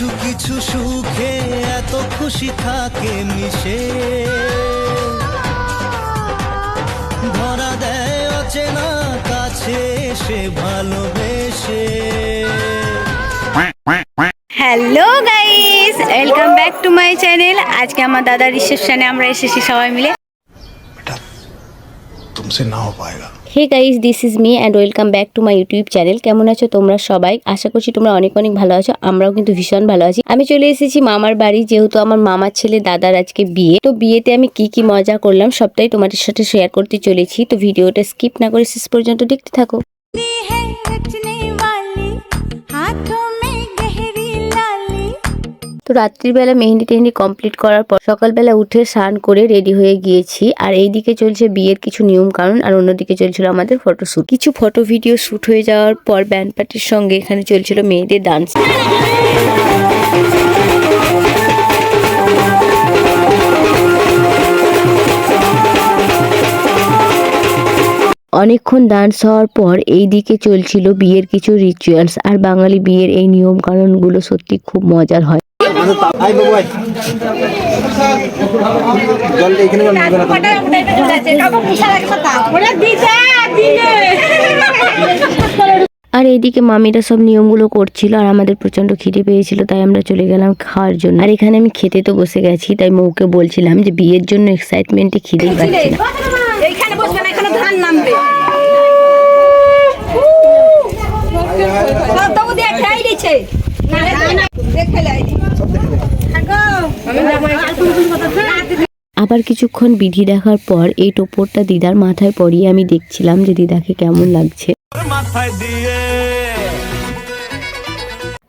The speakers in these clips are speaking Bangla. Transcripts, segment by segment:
কিছু কিছু সুখে এত খুশি থাকে মিশে। ধরা দেয় অচেনা কাছে সে ভালোবেসে। Hello guys welcome back to my channel আজকে আমার দাদার রিসেপশনে আমরা এসেছি সবাই মিলে। तुमसे ना हो पाएगा hey guys this is me and welcome back to my YouTube channel কেমন আছো তোমরা সবাই আশা করছি তোমরা অনেক অনেক ভালো আছো আমরাও কিন্তু ভীষণ ভালো আছি আমি চলে এসেছি মামার বাড়ি যেহেতু আমার মামার ছেলে দাদার আজকে বিয়ে তো বিয়েতে আমি কি কি মজা করলাম সবটাই তোমাদের সাথে শেয়ার করতে চলেছি তো ভিডিওটা স্কিপ না করে শেষ পর্যন্ত দেখতে থাকো তো রাত্রিবেলা মেহেন্দি টেহেন্দি কমপ্লিট করার পর সকালবেলা উঠে স্নান করে রেডি হয়ে গিয়েছি। আর এইদিকে চলছে বিয়ের কিছু নিয়ম কানুন আর অন্যদিকে চলছিল আমাদের ফটোশ্যুট কিছু ফটো ভিডিও শ্যুট হয়ে যাওয়ার পর ব্যান্ড পার্টির সঙ্গে এখানে চলছিল মেয়েদের ডান্স অনেকক্ষণ ডান্স হওয়ার পর এই দিকে চলছিল বিয়ের কিছু রিচুয়ালস আর বাঙালি বিয়ের এই নিয়ম কানুনগুলো সত্যি খুব মজার হয়। আর এইদিকে মামিরা সব নিয়মগুলো করছিল আর আমাদের প্রচণ্ড খিদে পেয়েছিল, তাই আমরা চলে গেলাম খাওয়ার জন্য। আর এখানে আমি খেতে তো বসে গেছি, তাই মৌকে বলছিলাম যে বিয়ের জন্য এক্সাইটমেন্টে খিদেই পাচ্ছি না এইখানে বসবে না এখানে ধান নামবে তবু দিয়ে খেয়ে দিচ্ছে দেখে লাই আবার কিছুক্ষণ বিধি দেখার পর এই টোপরটা দিদার মাথায় পরিয়ে আমি দেখছিলাম যে দিদাকে কেমন লাগছে। মাথায় দিয়ে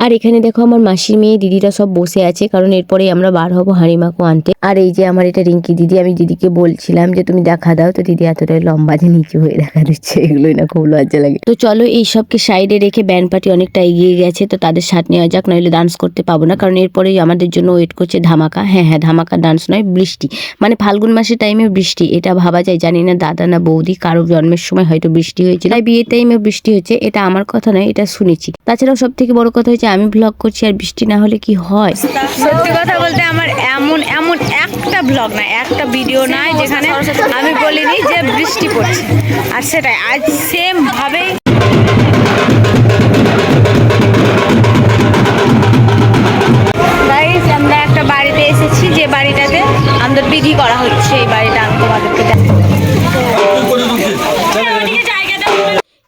আর এখানে দেখো আমার মাসির মেয়ে, দিদিরা সব বসে আছে, কারণ এরপরে আমরা বার হব হাঁড়িমাকু আনতে। আর এই যে আমার এটা রিঙ্কি দিদি, আমি দিদিকে বলছিলাম যে, তুমি দেখা দাও। তো দিদি এতটাই লম্বা যে নিচু হয়ে দেখা দিচ্ছে, এগুলোই না খুব লজ্জা লাগে। তো চলো এই সবকে সাইডে রেখে ব্যান্ড পার্টি অনেকটা এগিয়ে গেছে, তো তাদের সাথ নেওয়া যাক নইলে ডান্স করতে পাবো না, কারণ এরপরেই আমাদের জন্য ওয়েট করছে ধামাকা। হ্যাঁ হ্যাঁ ধামাকা ডান্স নয়, বৃষ্টি। মানে ফাল্গুন মাসের টাইমে বৃষ্টি, এটা ভাবা যায়, জানি না দাদা না বৌদি, কারও জন্মের সময় হয়তো বৃষ্টি হয়েছিল। তাই বিয়ের টাইমে বৃষ্টি হচ্ছে, এটা আমার কথা নয়, এটা শুনেছি। তাছাড়াও সব থেকে বড় কথা হচ্ছে আমি ব্লগ করছি আর বৃষ্টি না হলে কি হয়? সত্যি কথা বলতে আমার এমন এমন একটা ব্লগ না একটা ভিডিও নাই যেখানে আমি বলিনি যে বৃষ্টি পড়ছে। আর সেটাই, আজ সেম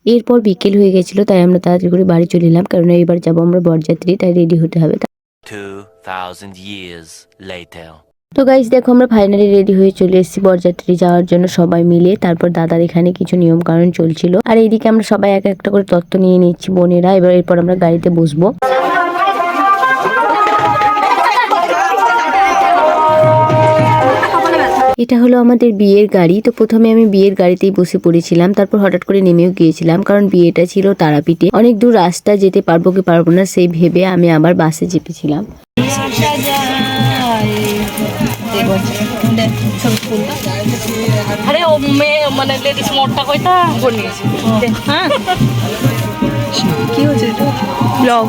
এরপর বিকেল হয়ে গেছিল তাই আমরা তাড়াতাড়ি করে বাড়ি চলে এলাম কারণ এবার যাব আমরা বরযাত্রী তাই রেডি হতে হবে। 2,000 তো গাইজ দেখো আমরা ফাইনালি রেডি হয়ে চলে এসেছি বরযাত্রী যাওয়ার জন্য সবাই মিলে তারপর দাদার এখানে কিছু নিয়ম কারণ চলছিল। আর এইদিকে আমরা সবাই এক একটা করে তত্ত্ব নিয়ে নিচ্ছি বোনেরা এবার এরপর আমরা গাড়িতে বসবো। এটা হলো আমাদের বিয়ের গাড়ি। তো প্রথমে আমি বিয়ের গাড়িতেই বসে পড়েছিলাম। তারপর হঠাৎ করে নেমেও গিয়েছিলাম কারণ বিয়েটা ছিল তারাপীঠে। অনেক দূর রাস্তা যেতে পারব কি পারব না সেই ভেবে আমি আবার বাসে চেপেছিলাম। আরে ও মেয়ে মানে লেডিস মোড়টা কইতা বনিয়েছে হ্যাঁ। কি হচ্ছে ব্লগ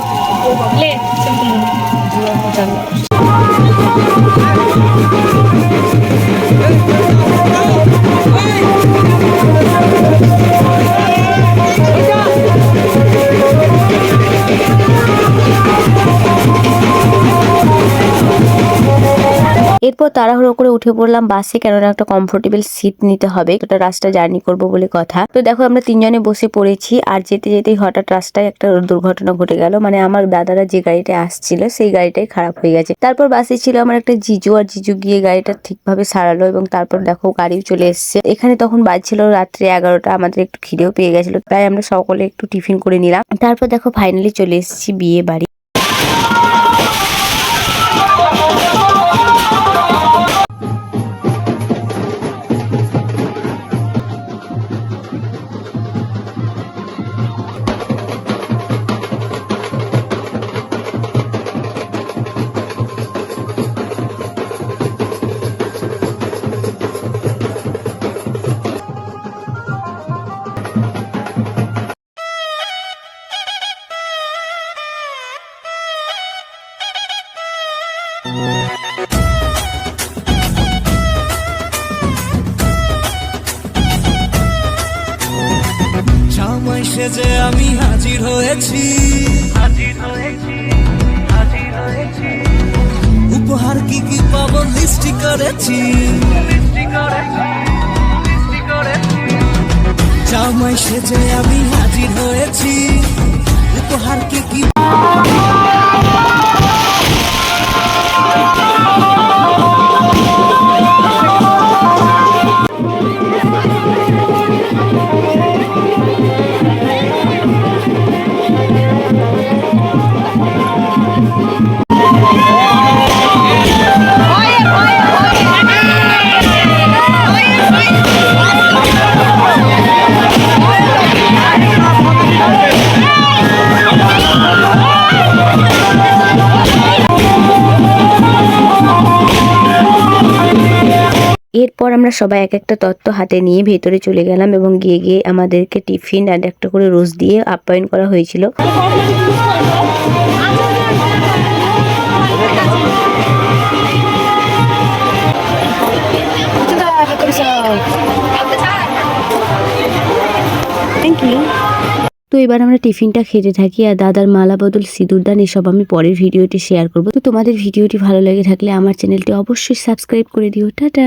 লে এরপর তাড়াহুড়ো করে উঠে পড়লাম বাসে, কেননা একটা কমফোর্টেবল সিট নিতে হবে। একটা রাস্তা জার্নি করব বলে কথা। তো দেখো, আমরা তিনজনে বসে পড়েছি, আর যেতে যেতেই হঠাৎ রাস্তায় একটা দুর্ঘটনা ঘটে গেল। মানে আমার দাদারা যে গাড়িটা আসছিল, সেই গাড়িটাই খারাপ হয়ে গেছে। তারপর বাসে ছিল আমার একটা জিজু, আর জিজু গিয়ে গাড়িটা ঠিকভাবে সারালো এবং তারপর দেখো গাড়িও চলে এসছে। এখানে তখন বাজছিল রাত্রে এগারোটা, আমাদের একটু খিদেও পেয়ে গেছিল। তাই আমরা সকলে একটু টিফিন করে নিলাম। তারপর দেখো ফাইনালি চলে এসেছি বিয়ে বাড়ি। সেজে আমি হাজির হয়েছি। উপহার কি কি পাবো লিস্টি করেছি। জামাই সেজে আমি হাজির হয়েছি। উপহার কি কি এরপর আমরা সবাই এক একটা তত্ত্ব হাতে নিয়ে ভেতরে চলে গেলাম এবং গিয়ে গিয়ে আমাদেরকে টিফিন আর একটা করে রোজ দিয়ে আপ্যায়ন করা হয়েছিল। থ্যাংক ইউ তো এবার আমরা টিফিনটা খেতে থাকি আর দাদার মালা বদল সিঁদুরদান এসব আমি পরের ভিডিওটি শেয়ার করব। তো তোমাদের ভিডিওটি ভালো লেগে থাকলে আমার চ্যানেলটি অবশ্যই সাবস্ক্রাইব করে দিও। টাটা!